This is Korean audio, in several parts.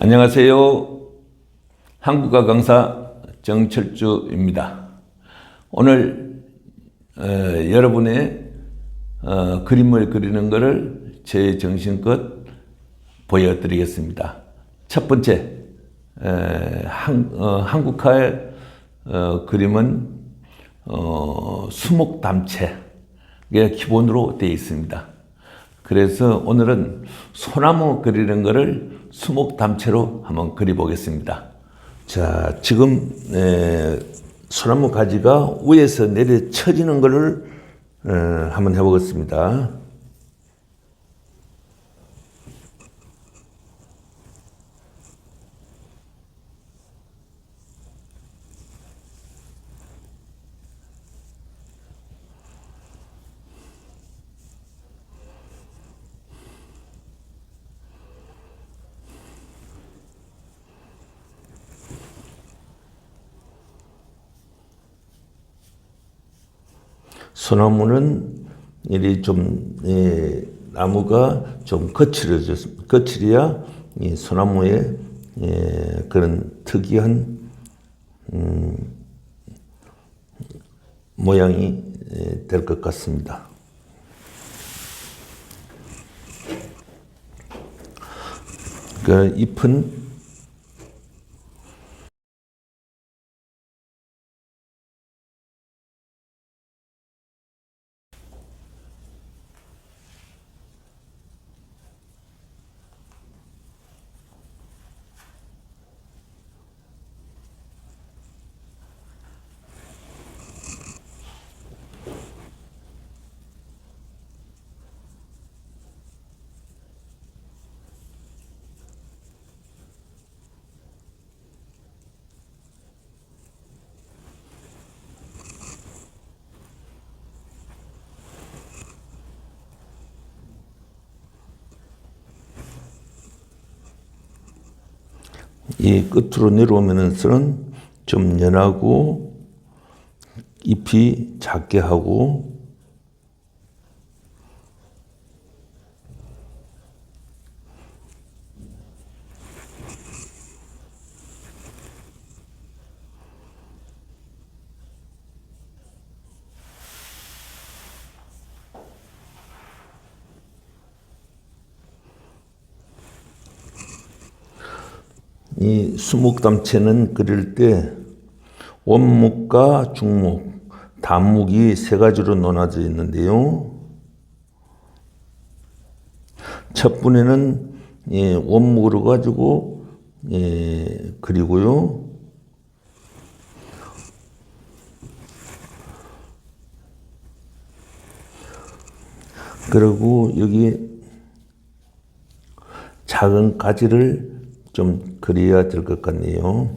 안녕하세요. 한국어 강사 정철주입니다. 오늘 어, 여러분의 어, 그림을 그리는 것을 제 정신껏 보여드리겠습니다. 첫 번째, 에, 한, 어, 한국화의 어, 그림은 어, 수목담체가 기본으로 되어 있습니다. 그래서 오늘은 소나무 그리는 것을 수목담체로 한번 그려보겠습니다. 자, 지금 에, 소나무 가지가 위에서 내려 쳐지는 것을 에, 한번 해보겠습니다. 소나무는 이리 좀 예, 나무가 좀 거칠어졌 거칠이야 이 소나무의 예, 그런 특이한 음, 모양이 예, 될것 같습니다. 그 잎은 이 끝으로 내려오면서는 좀 연하고 잎이 작게 하고 이 수목담체는 그릴 때 원목과 중목, 단목이 세 가지로 나눠져 있는데요. 첫 분에는 예, 원목으로 가지고 예, 그리고요. 그리고 여기 작은 가지를 좀 그려야 될 것 같네요.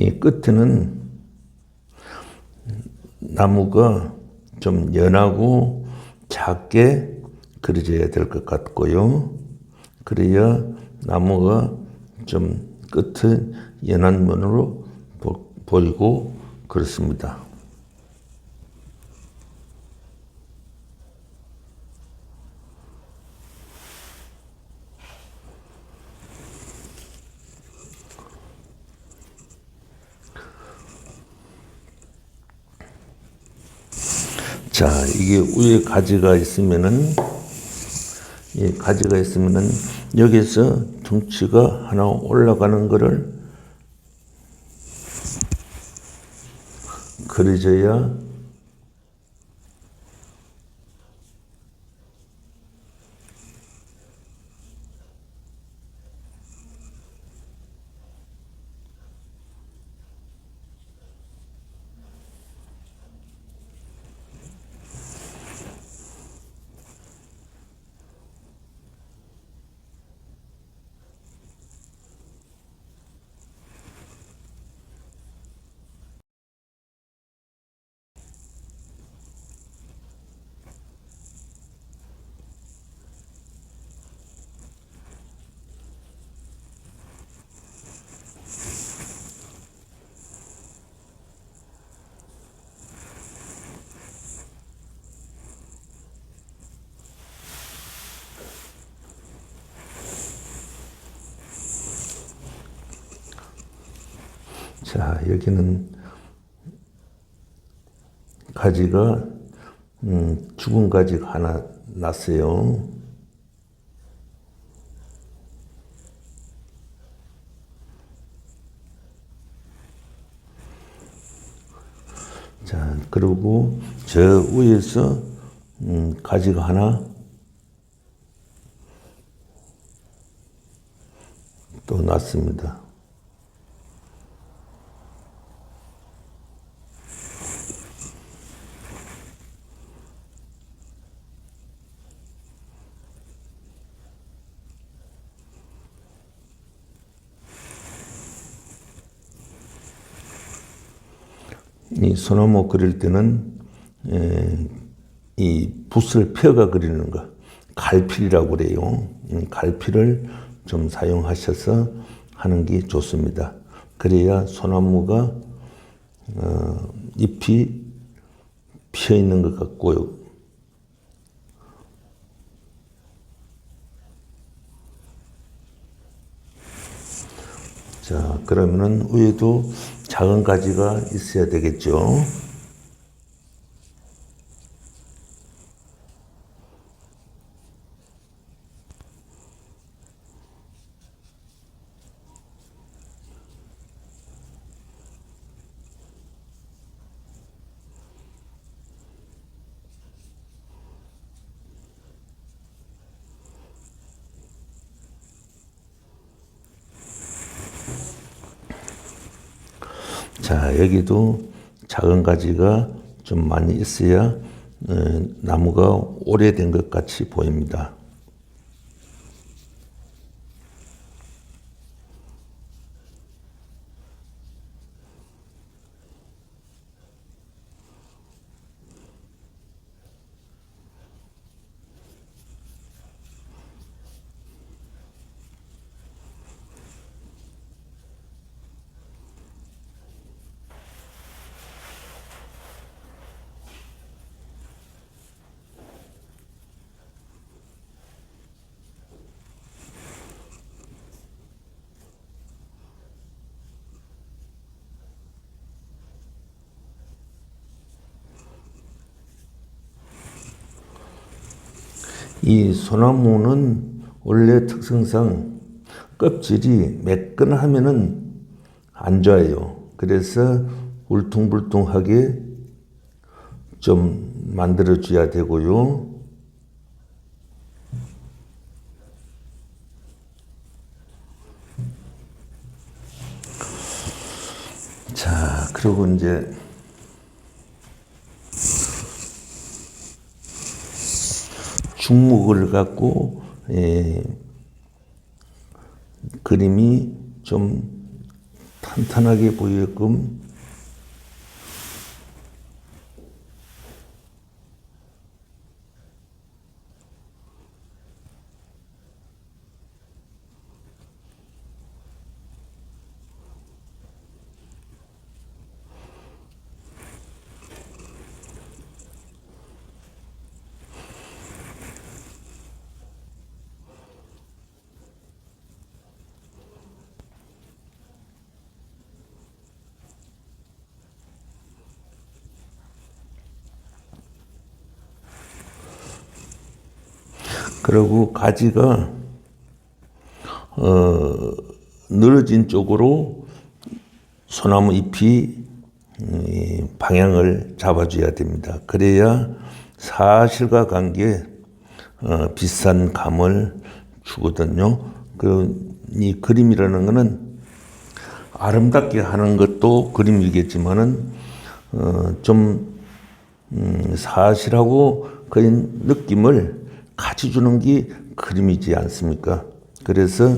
이 끝에는 나무가 좀 연하고 작게 그려져야 될 것 같고요. 그래야 나무가 좀 끝은 연한 면으로 보, 보이고 그렇습니다. 자, 이게 위에 가지가 있으면은, 이 가지가 있으면은, 여기서 둥치가 하나 올라가는 거를 그려져야 자, 여기는 가지가 음, 죽은 가지가 하나 났어요. 자, 그리고 저 위에서 음, 가지가 하나 또 났습니다. 이 소나무 그릴 때는 에, 이 붓을 펴가 그리는 거 갈필이라고 그래요. 음, 갈필을 좀 사용하셔서 하는 게 좋습니다. 그래야 소나무가 어, 잎이 피어 있는 것 같고요. 자, 그러면은 위에도 작은 가지가 있어야 되겠죠. 자, 여기도 작은 가지가 좀 많이 있어야 어, 나무가 오래된 것 같이 보입니다. 이 소나무는 원래 특성상 껍질이 매끈하면은 안 좋아요. 그래서 울퉁불퉁하게 좀 만들어 줘야 되고요. 자, 그리고 이제 중목을 갖고 예, 그림이 좀 탄탄하게 보이게끔 그리고 가지가 어, 늘어진 쪽으로 소나무 잎이 이 방향을 잡아줘야 됩니다. 그래야 사실과 관계 어, 비슷한 감을 주거든요. 그이 그림이라는 거는 아름답게 하는 것도 그림이겠지만은 어, 좀 음, 사실하고 그런 느낌을 같이 주는 게 그림이지 않습니까? 그래서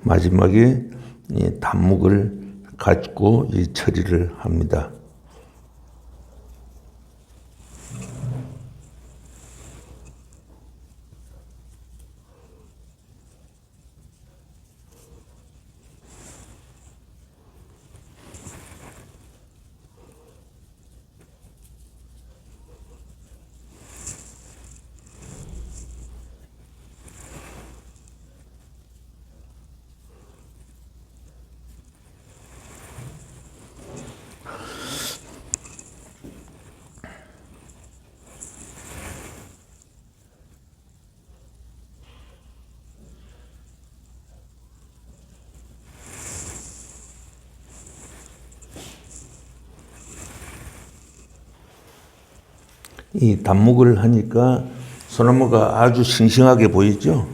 마지막에 이 단목을 가지고 이 처리를 합니다. 이 단목을 하니까 소나무가 아주 싱싱하게 보이죠.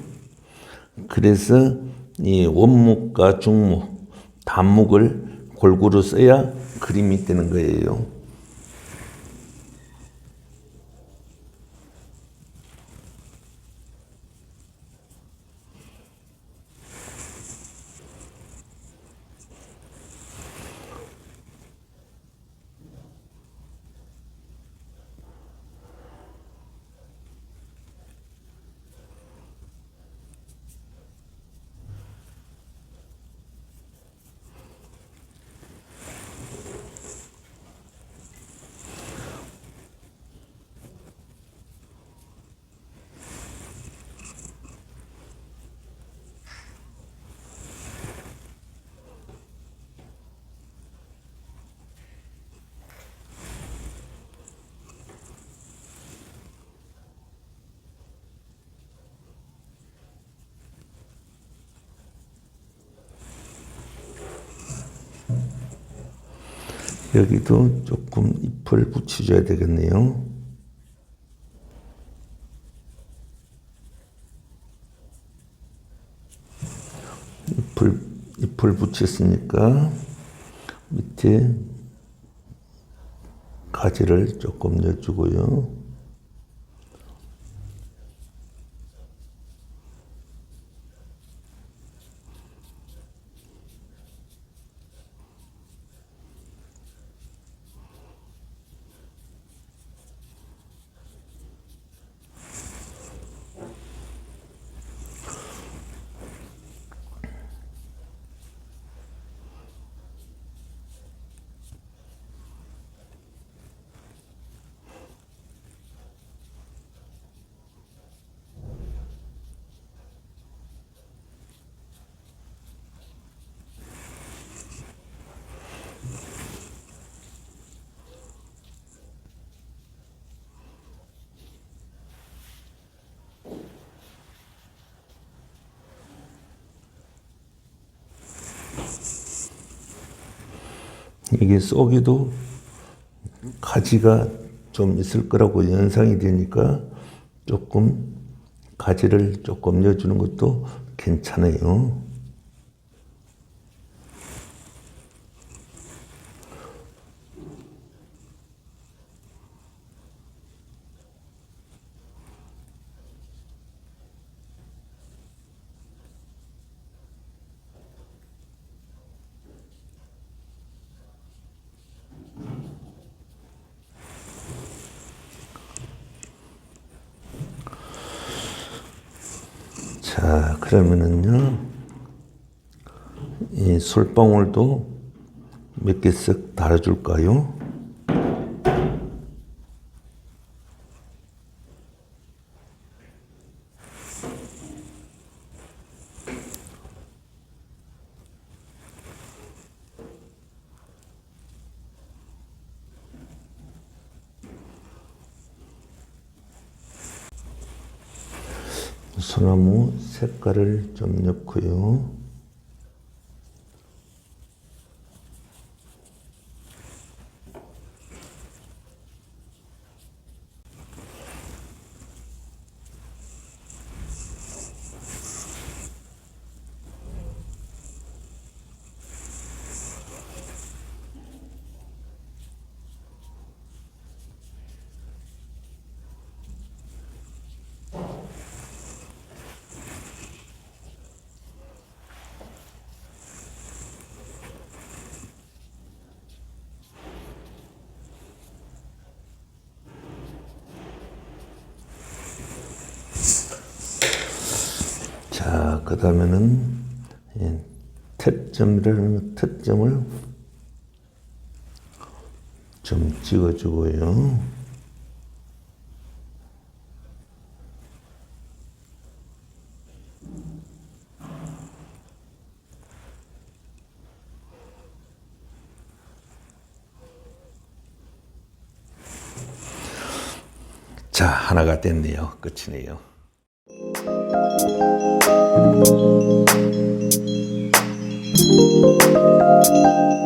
그래서 이 원목과 중목, 단목을 골고루 써야 그림이 되는 거예요. 여기도 조금 잎을 붙여줘야 되겠네요. 잎을, 잎을 붙였으니까 밑에 가지를 조금 넣어주고요. 이게 속에도 가지가 좀 있을 거라고 연상이 되니까 조금 가지를 조금 넣어주는 것도 괜찮아요. 자, 그러면은요, 이 솔방울도 몇 개 쓱 달아줄까요? 소나무 색깔을 좀 넣고요. 자, 그 다음에는 특점이라는 특점을 좀 찍어주고요. 자, 하나가 됐네요. 끝이네요. Thank you.